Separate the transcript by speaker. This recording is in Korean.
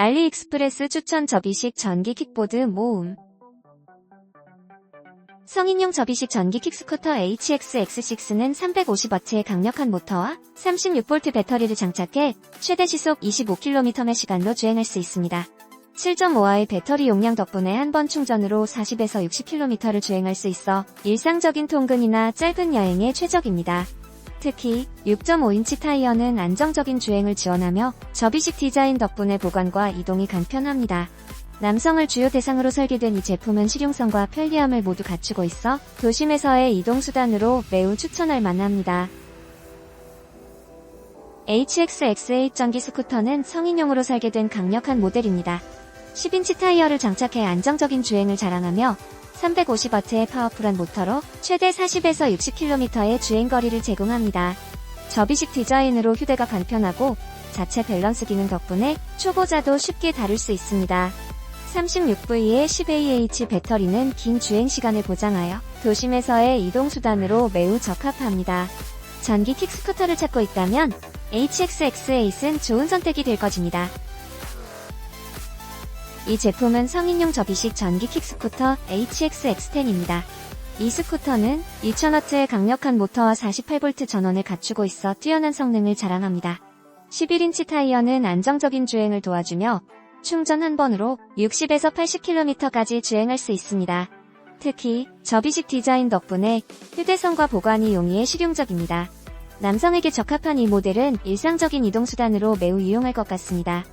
Speaker 1: 알리익스프레스 추천 접이식 전기 킥보드 모음 성인용 접이식 전기 킥스쿠터 HXX6는 350W의 강력한 모터와 36V 배터리를 장착해 최대 시속 25km 시간로 주행할 수 있습니다. 7.5화의 배터리 용량 덕분에 한 번 충전으로 40에서 60km를 주행할 수 있어 일상적인 통근이나 짧은 여행에 최적입니다. 특히 6.5인치 타이어는 안정적인 주행을 지원하며 접이식 디자인 덕분에 보관과 이동이 간편합니다. 남성을 주요 대상으로 설계된 이 제품은 실용성과 편리함을 모두 갖추고 있어 도심에서의 이동수단으로 매우 추천할 만합니다. HXX8 전기 스쿠터는 성인용으로 설계된 강력한 모델입니다. 10인치 타이어를 장착해 안정적인 주행을 자랑하며 350W의 파워풀한 모터로 최대 40에서 60km의 주행거리를 제공합니다. 접이식 디자인으로 휴대가 간편하고 자체 밸런스 기능 덕분에 초보자도 쉽게 다룰 수 있습니다. 36V의 10AH 배터리는 긴 주행 시간을 보장하여 도심에서의 이동 수단으로 매우 적합합니다. 전기 킥스쿠터를 찾고 있다면 HXX8은 좋은 선택이 될 것입니다. 이 제품은 성인용 접이식 전기 킥스쿠터 HXX10입니다. 이 스쿠터는 2000W의 강력한 모터와 48V 전원을 갖추고 있어 뛰어난 성능을 자랑합니다. 11인치 타이어는 안정적인 주행을 도와주며 충전 한 번으로 60에서 80km까지 주행할 수 있습니다. 특히 접이식 디자인 덕분에 휴대성과 보관이 용이해 실용적입니다. 남성에게 적합한 이 모델은 일상적인 이동수단으로 매우 유용할 것 같습니다.